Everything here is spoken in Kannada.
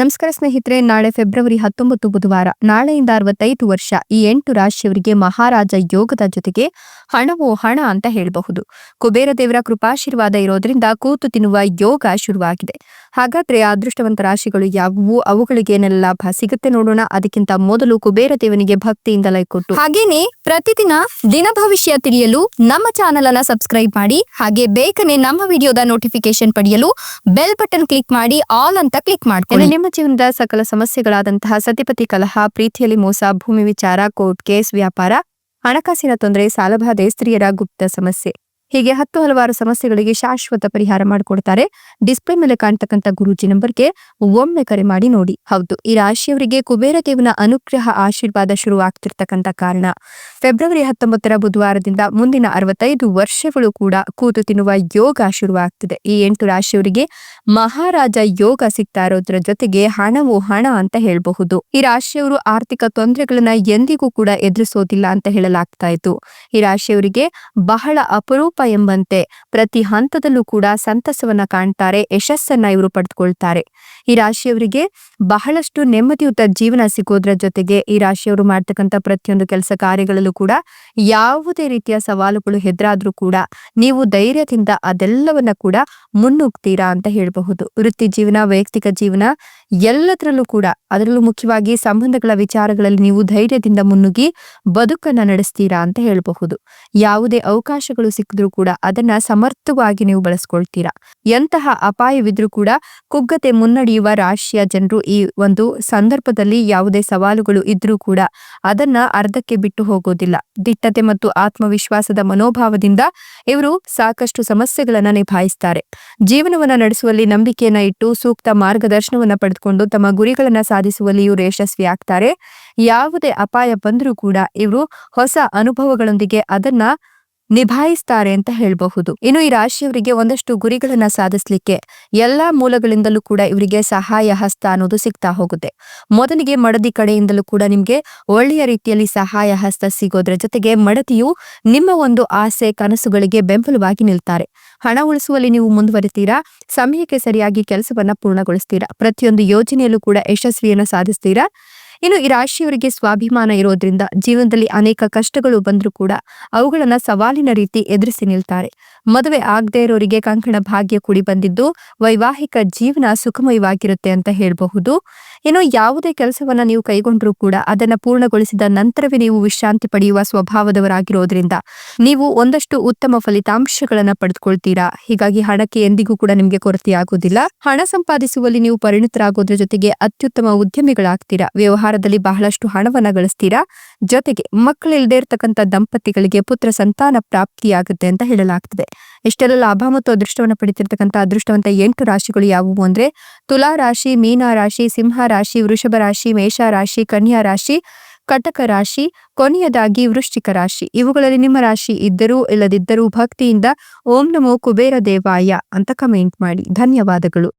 ನಮಸ್ಕಾರ ಸ್ನೇಹಿತರೆ, ನಾಳೆ ಫೆಬ್ರವರಿ ಹತ್ತೊಂಬತ್ತು ಬುಧವಾರ, ನಾಳೆಯಿಂದ ಅರವತ್ತೈದು ವರ್ಷ, ಈ ಎಂಟು ರಾಶಿಯವರಿಗೆ ಮಹಾರಾಜ ಯೋಗದ ಜೊತೆಗೆ ಹಣವೋ ಹಣ ಅಂತ ಹೇಳಬಹುದು. ಕುಬೇರ ದೇವರ ಕೃಪಾಶೀರ್ವಾದ ಇರೋದ್ರಿಂದ ಕೂತು ತಿನ್ನುವ ಯೋಗ ಶುರುವಾಗಿದೆ. ಹಾಗಾದ್ರೆ ಅದೃಷ್ಟವಂತ ರಾಶಿಗಳು ಯಾವುವು? ಅವುಗಳಿಗೇನೆಲ್ಲ ಲಾಭ ಸಿಗುತ್ತೆ ನೋಡೋಣ. ಅದಕ್ಕಿಂತ ಮೊದಲು ಕುಬೇರ ದೇವನಿಗೆ ಭಕ್ತಿಯಿಂದ ಲೈಕ್ ಕೊಟ್ಟು. ಹಾಗೇನೆ ಪ್ರತಿದಿನ ದಿನ ಭವಿಷ್ಯ ತಿಳಿಯಲು ನಮ್ಮ ಚಾನೆಲ್ ಅನ್ನ ಸಬ್ಸ್ಕ್ರೈಬ್ ಮಾಡಿ, ಹಾಗೆ ಬೇಗನೆ ನಮ್ಮ ವಿಡಿಯೋದ ನೋಟಿಫಿಕೇಶನ್ ಪಡೆಯಲು ಬೆಲ್ ಬಟನ್ ಕ್ಲಿಕ್ ಮಾಡಿ ಆಲ್ ಅಂತ ಕ್ಲಿಕ್ ಮಾಡ್ಕೊಳ್ಳಿ. ನಿಮ್ಮ ಜೀವನದ ಸಕಲ ಸಮಸ್ಯೆಗಳಾದಂತಹ ಸತಿಪತಿ ಕಲಹ, ಪ್ರೀತಿಯಲ್ಲಿ ಮೋಸ, ಭೂಮಿ ವಿಚಾರ, ಕೋರ್ಟ್ ಕೇಸ್, ವ್ಯಾಪಾರ, ಹಣಕಾಸಿನ ತೊಂದರೆ, ಸಾಲಬಾಧೆ, ಸ್ತ್ರೀಯರ ಗುಪ್ತ ಸಮಸ್ಯೆ. ಹೀಗೆ ಹತ್ತು ಹಲವಾರು ಸಮಸ್ಯೆಗಳಿಗೆ ಶಾಶ್ವತ ಪರಿಹಾರ ಮಾಡಿಕೊಡ್ತಾರೆ. ಡಿಸ್ಪ್ಲೇ ಮೇಲೆ ಕಾಣ್ತಕ್ಕಂಥ ಗುರೂಜಿ ನಂಬರ್ಗೆ ಒಮ್ಮೆ ಕರೆ ಮಾಡಿ ನೋಡಿ. ಹೌದು, ಈ ರಾಶಿಯವರಿಗೆ ಕುಬೇರ ದೇವನ ಅನುಗ್ರಹ ಆಶೀರ್ವಾದ ಶುರುವಾಗ್ತಿರ್ತಕ್ಕಂಥ ಕಾರಣ. ಫೆಬ್ರವರಿ ಹತ್ತೊಂಬತ್ತರ ಬುಧವಾರದಿಂದ ಮುಂದಿನ ಅರವತ್ತೈದು ವರ್ಷಗಳು ಕೂಡ ಕೂತು ತಿನ್ನುವ ಯೋಗ ಶುರುವಾಗ್ತಿದೆ. ಈ ಎಂಟು ರಾಶಿಯವರಿಗೆ ಮಹಾರಾಜ ಯೋಗ ಸಿಗ್ತಾ ಇರೋದ್ರ ಜೊತೆಗೆ ಹಣವು ಹಣ ಅಂತ ಹೇಳಬಹುದು. ಈ ರಾಶಿಯವರು ಆರ್ಥಿಕ ತೊಂದರೆಗಳನ್ನ ಎಂದಿಗೂ ಕೂಡ ಎದುರಿಸೋದಿಲ್ಲ ಅಂತ ಹೇಳಲಾಗ್ತಾ ಇತ್ತು. ಈ ರಾಶಿಯವರಿಗೆ ಬಹಳ ಅಪರೂಪ ಎಂಬಂತೆ ಪ್ರತಿ ಹಂತದಲ್ಲೂ ಕೂಡ ಸಂತಸವನ್ನ ಕಾಣ್ತಾರೆ, ಯಶಸ್ಸನ್ನ ಇವರು ಪಡೆದುಕೊಳ್ತಾರೆ ಈ ರಾಶಿಯವರಿಗೆ ಬಹಳಷ್ಟು ನೆಮ್ಮದಿಯುತ ಜೀವನ ಸಿಗೋದ್ರ ಜೊತೆಗೆ ಈ ರಾಶಿಯವರು ಮಾಡ್ತಕ್ಕಂಥ ಪ್ರತಿಯೊಂದು ಕೆಲಸ ಕಾರ್ಯಗಳಲ್ಲೂ ಕೂಡ ಯಾವುದೇ ರೀತಿಯ ಸವಾಲುಗಳು ಹೆದರಾದ್ರೂ ಕೂಡ ನೀವು ಧೈರ್ಯದಿಂದ ಅದೆಲ್ಲವನ್ನ ಕೂಡ ಮುನ್ನುಗ್ತೀರಾ ಅಂತ ಹೇಳಬಹುದು. ವೃತ್ತಿ ಜೀವನ, ವೈಯಕ್ತಿಕ ಜೀವನ ಎಲ್ಲದರಲ್ಲೂ ಕೂಡ ಅದರಲ್ಲೂ ಮುಖ್ಯವಾಗಿ ಸಂಬಂಧಗಳ ವಿಚಾರಗಳಲ್ಲಿ ನೀವು ಧೈರ್ಯದಿಂದ ಮುನ್ನುಗ್ಗಿ ಬದುಕನ್ನ ನಡೆಸ್ತೀರಾ ಅಂತ ಹೇಳಬಹುದು. ಯಾವುದೇ ಅವಕಾಶಗಳು ಸಿಕ್ಕಿದ್ರೂ ಕೂಡ ಅದನ್ನ ಸಮರ್ಥವಾಗಿ ನೀವು ಬಳಸ್ಕೊಳ್ತೀರಾ. ಎಂತಹ ಅಪಾಯವಿದ್ರೂ ಕೂಡ ಕುಗ್ಗತೆ ಮುನ್ನಡೆಯುವ ರಾಶಿಯ ಜನರು ಈ ಒಂದು ಸಂದರ್ಭದಲ್ಲಿ ಯಾವುದೇ ಸವಾಲುಗಳು ಇದ್ರೂ ಕೂಡ ಅದನ್ನ ಅರ್ಧಕ್ಕೆ ಬಿಟ್ಟು ಹೋಗೋದಿಲ್ಲ. ದಿಟ್ಟತೆ ಮತ್ತು ಆತ್ಮವಿಶ್ವಾಸದ ಮನೋಭಾವದಿಂದ ಇವರು ಸಾಕಷ್ಟು ಸಮಸ್ಯೆಗಳನ್ನ ನಿಭಾಯಿಸ್ತಾರೆ. ಜೀವನವನ್ನ ನಡೆಸುವಲ್ಲಿ ನಂಬಿಕೆಯನ್ನ ಇಟ್ಟು ಸೂಕ್ತ ಮಾರ್ಗದರ್ಶನವನ್ನ ಪಡೆದುಕೊಂಡು ತಮ್ಮ ಗುರಿಗಳನ್ನ ಸಾಧಿಸುವಲ್ಲಿ ಇವರು ಯಶಸ್ವಿ ಆಗ್ತಾರೆ. ಯಾವುದೇ ಅಪಾಯ ಬಂದರೂ ಕೂಡ ಇವರು ಹೊಸ ಅನುಭವಗಳೊಂದಿಗೆ ಅದನ್ನ ನಿಭಾಯಿಸ್ತಾರೆ ಅಂತ ಹೇಳಬಹುದು. ಇನ್ನು ಈ ರಾಶಿಯವರಿಗೆ ಒಂದಷ್ಟು ಗುರಿಗಳನ್ನ ಸಾಧಿಸಲಿಕ್ಕೆ ಎಲ್ಲಾ ಮೂಲಗಳಿಂದಲೂ ಕೂಡ ಇವರಿಗೆ ಸಹಾಯ ಹಸ್ತ ಅನ್ನೋದು ಸಿಗ್ತಾ ಹೋಗುತ್ತೆ. ಮೊದಲಿಗೆ ಮಡದಿ ಕಡೆಯಿಂದಲೂ ಕೂಡ ನಿಮ್ಗೆ ಒಳ್ಳೆಯ ರೀತಿಯಲ್ಲಿ ಸಹಾಯ ಹಸ್ತ ಸಿಗೋದ್ರ ಜೊತೆಗೆ ಮಡದಿಯು ನಿಮ್ಮ ಒಂದು ಆಸೆ, ಕನಸುಗಳಿಗೆ ಬೆಂಬಲವಾಗಿ ನಿಲ್ತಾರೆ. ಹಣ ಉಳಿಸುವಲ್ಲಿ ನೀವು ಮುಂದುವರಿತೀರಾ? ಸಮಯಕ್ಕೆ ಸರಿಯಾಗಿ ಕೆಲಸವನ್ನ ಪೂರ್ಣಗೊಳಿಸ್ತೀರಾ? ಪ್ರತಿಯೊಂದು ಯೋಜನೆಯಲ್ಲೂ ಕೂಡ ಯಶಸ್ವಿಯನ್ನು ಸಾಧಿಸ್ತೀರಾ? ಇನ್ನು ಈ ರಾಶಿಯವರಿಗೆ ಸ್ವಾಭಿಮಾನ ಇರೋದ್ರಿಂದ ಜೀವನದಲ್ಲಿ ಅನೇಕ ಕಷ್ಟಗಳು ಬಂದರೂ ಕೂಡ ಅವುಗಳನ್ನ ಸವಾಲಿನ ರೀತಿ ಎದುರಿಸಿ ನಿಲ್ತಾರೆ. ಮದುವೆ ಆಗದೆ ಇರೋರಿಗೆ ಕಂಕಣ ಭಾಗ್ಯ ಕೂಡಿ ಬಂದಿದ್ದು ವೈವಾಹಿಕ ಜೀವನ ಸುಖಮಯವಾಗಿರುತ್ತೆ ಅಂತ ಹೇಳಬಹುದು. ಇನ್ನು ಯಾವುದೇ ಕೆಲಸವನ್ನ ನೀವು ಕೈಗೊಂಡ್ರೂ ಕೂಡ ಅದನ್ನ ಪೂರ್ಣಗೊಳಿಸಿದ ನಂತರವೇ ನೀವು ವಿಶ್ರಾಂತಿ ಪಡೆಯುವ ಸ್ವಭಾವದವರಾಗಿರೋದ್ರಿಂದ ನೀವು ಒಂದಷ್ಟು ಉತ್ತಮ ಫಲಿತಾಂಶಗಳನ್ನ ಪಡೆದುಕೊಳ್ತೀರಾ. ಹೀಗಾಗಿ ಹಣಕ್ಕೆ ಎಂದಿಗೂ ಕೂಡ ನಿಮಗೆ ಕೊರತೆಯಾಗುವುದಿಲ್ಲ. ಹಣ ಸಂಪಾದಿಸುವಲ್ಲಿ ನೀವು ಪರಿಣಿತರಾಗೋದ್ರ ಜೊತೆಗೆ ಅತ್ಯುತ್ತಮ ಉದ್ಯಮಿಗಳಾಗ್ತೀರಾ. ವ್ಯವಹಾರದಲ್ಲಿ ಬಹಳಷ್ಟು ಹಣವನ್ನ ಗಳಿಸ್ತೀರಾ? ಜೊತೆಗೆ ಮಕ್ಕಳಿಲ್ಲದೆ ಇರತಕ್ಕಂತ ದಂಪತಿಗಳಿಗೆ ಪುತ್ರ ಸಂತಾನ ಪ್ರಾಪ್ತಿಯಾಗುತ್ತೆ ಅಂತ ಹೇಳಲಾಗ್ತದೆ. ಇಷ್ಟೆಲ್ಲ ಲಾಭ ಮತ್ತು ಅದೃಷ್ಟವನ್ನು ಪಡಿತಿರ್ತಕ್ಕಂಥ ಅದೃಷ್ಟವಂತ ಎಂಟು ರಾಶಿಗಳು ಯಾವುವು ಅಂದ್ರೆ ತುಲಾ ರಾಶಿ, ಮೀನ ರಾಶಿ, ಸಿಂಹ ರಾಶಿ, ವೃಷಭ ರಾಶಿ, ಮೇಷ ರಾಶಿ, ಕನ್ಯಾ ರಾಶಿ, ಕಟಕ ರಾಶಿ, ಕೊನೆಯದಾಗಿ ವೃಶ್ಚಿಕ ರಾಶಿ. ಇವುಗಳಲ್ಲಿ ನಿಮ್ಮ ರಾಶಿ ಇದ್ದರೂ ಇಲ್ಲದಿದ್ದರೂ ಭಕ್ತಿಯಿಂದ ಓಂ ನಮೋ ಕುಬೇರ ದೇವಾಯ ಅಂತ ಕಮೆಂಟ್ ಮಾಡಿ. ಧನ್ಯವಾದಗಳು.